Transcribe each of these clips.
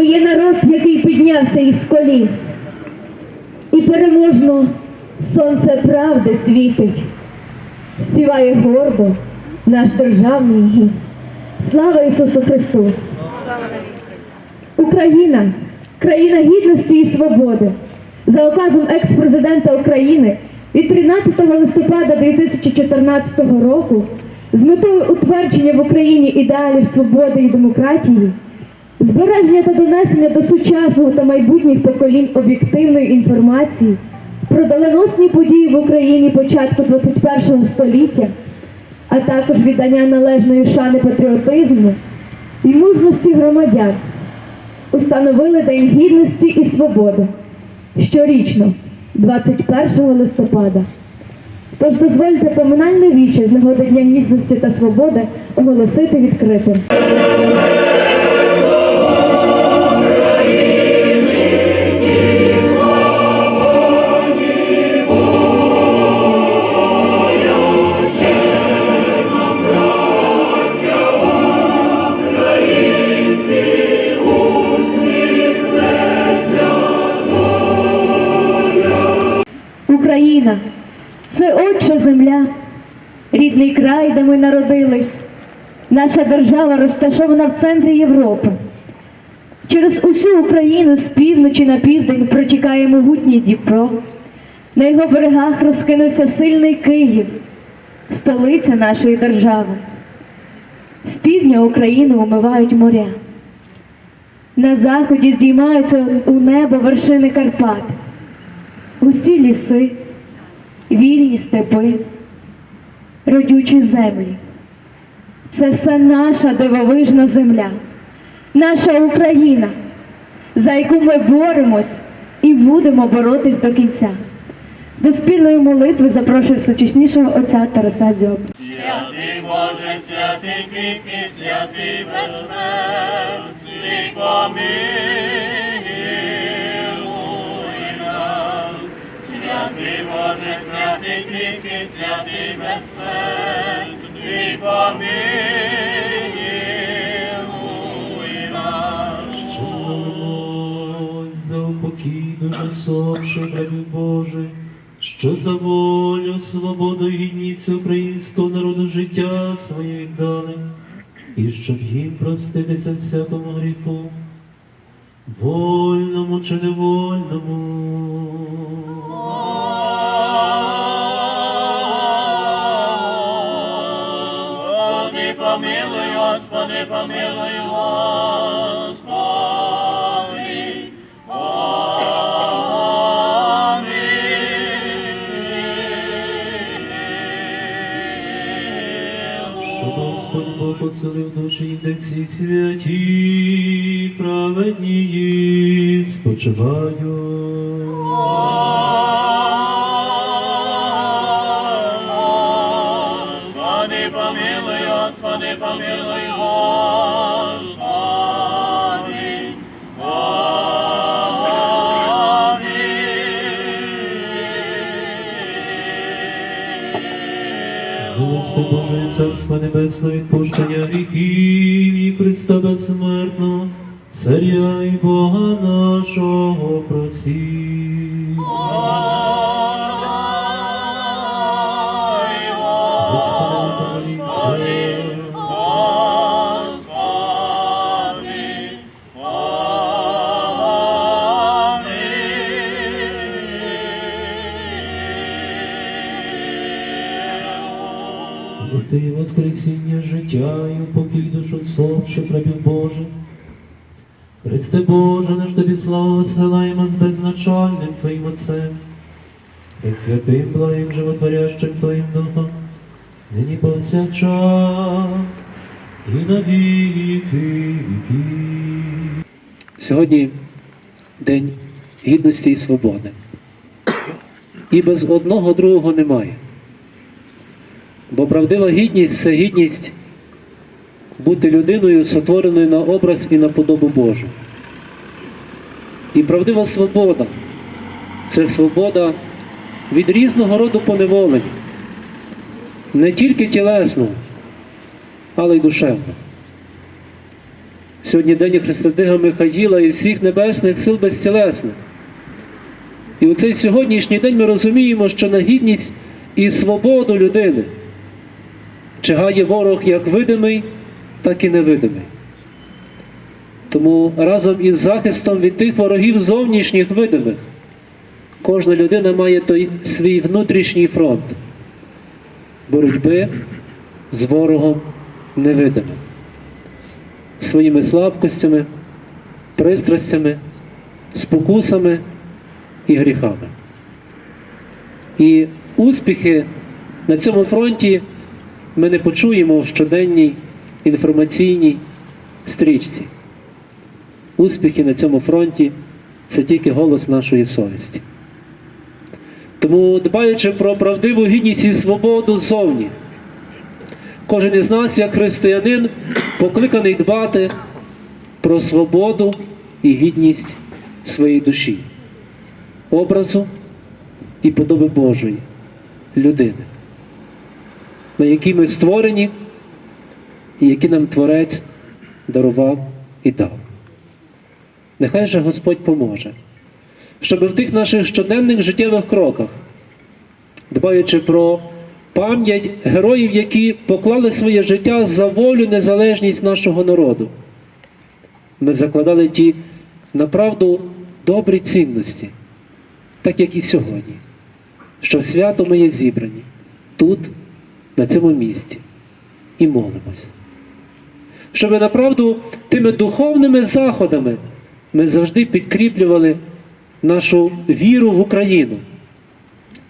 Ми є народ, який піднявся із колін. І переможно сонце правди світить, співає гордо наш державний гімн. Слава Ісусу Христу! Україна країна гідності і свободи. За указом екс-президента України від 13 листопада 2014 року з метою утвердження в Україні ідеалів свободи і демократії, збереження та донесення до сучасного та майбутніх поколінь об'єктивної інформації про доленосні події в Україні початку 21 століття, а також віддання належної шани патріотизму і мужності громадян установили День гідності і свободи щорічно, 21 листопада. Тож дозвольте поминальне віче з нагоди Дня гідності та свободи оголосити відкритим. Отча земля, рідний край, де ми народились. Наша держава розташована в центрі Європи. Через усю Україну з півночі на південь протікає могутній Дніпро. На його берегах розкинувся сильний Київ, столиця нашої держави. З півдня Україну умивають моря. На заході здіймаються у небо вершини Карпат густі ліси, вільні степи, родючі землі. Це все наша дивовижна земля, наша Україна, за яку ми боремось і будемо боротись до кінця. До спільної молитви запрошую всечеснішого отця Тараса Дзьоба. Святий Боже, святий кріпкий, святий безсмертний, помилуй святий кріпкий, святий безсмертний, помилуй нас. Молимось за упокій душ усопших рабів Божих, що за волю, свободу і гідність українського народу життя своє дали, і щоб їм проститися всякому гріху, вольному чи невольному. Господи, помилуй, Господи, Щоб Господь Бог поселив душі, де всі святі, праведні спочивають. Господи, помилуй, Господи, помилуй, Господи, Милости Божої, Царства Небесного, відпущення гріхів і Христа безсмертного, Царя і Бога нашого просі. Ти воскресіння життя і упокій душу совших рабів Божих. Христе Боже, наш тобі славу висилаємо з безначальним Твоїм Отцем, і святим благим животворящим Твоїм Духом, нині повсякчас і на віки. Сьогодні День гідності і свободи. І без одного другого немає. Бо правдива гідність це гідність бути людиною, сотвореною на образ і на подобу Божу. І правдива свобода це свобода від різного роду поневолень, не тільки тілесного, але й душевного. Сьогодні День Христодига Михаїла і всіх небесних сил безцілесних. І у цей сьогоднішній день ми розуміємо, що на гідність і свободу людини чигає ворог як видимий, так і невидимий. Тому разом із захистом від тих ворогів зовнішніх видимих кожна людина має той свій внутрішній фронт боротьби з ворогом невидимим, своїми слабкостями, пристрастями, спокусами і гріхами. І успіхи на цьому фронті ми не почуємо в щоденній інформаційній стрічці. Успіхи на цьому фронті це тільки голос нашої совісті. Тому, дбаючи про правдиву гідність і свободу ззовні, кожен із нас, як християнин, покликаний дбати про свободу і гідність своєї душі, образу і подоби Божої людини, на якій ми створені і які нам Творець дарував і дав. Нехай же Господь поможе, щоб в тих наших щоденних життєвих кроках, дбаючи про пам'ять героїв, які поклали своє життя за волю, незалежність нашого народу, ми закладали ті направду добрі цінності, так як і сьогодні, що свято ми є зібрані тут, на цьому місці, і молимось. Щоб направду тими духовними заходами ми завжди підкріплювали нашу віру в Україну,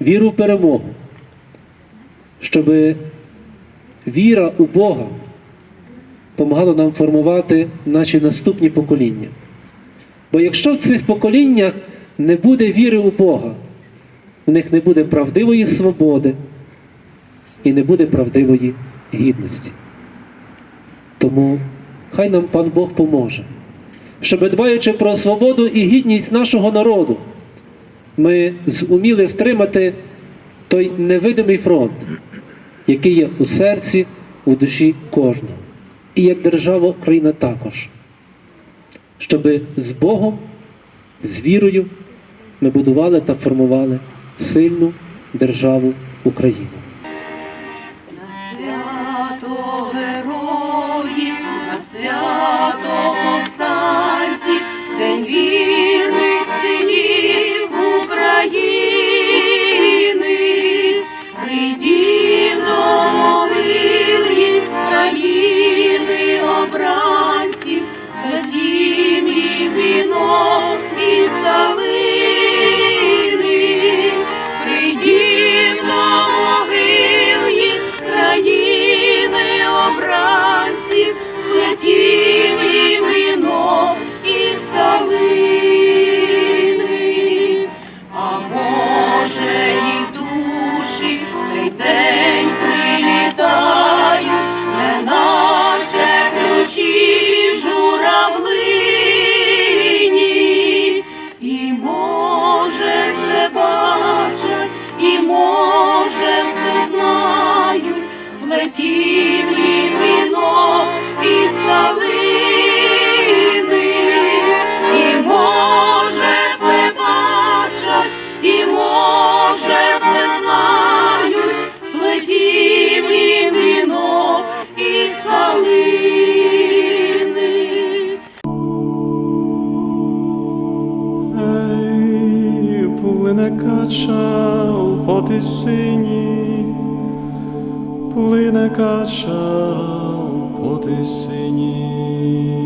віру в перемогу, щоб віра у Бога допомагала нам формувати наші наступні покоління. Бо якщо в цих поколіннях не буде віри у Бога, в них не буде правдивої свободи і не буде правдивої гідності. Тому хай нам пан Бог поможе щоб, дбаючи про свободу і гідність нашого народу, ми зуміли втримати той невидимий фронт, який є у серці, у душі кожного. І як держава Україна також. Щоб з Богом, з вірою ми будували та формували сильну державу Україну. Свято повстанців, у потисині, плине кача у потисині.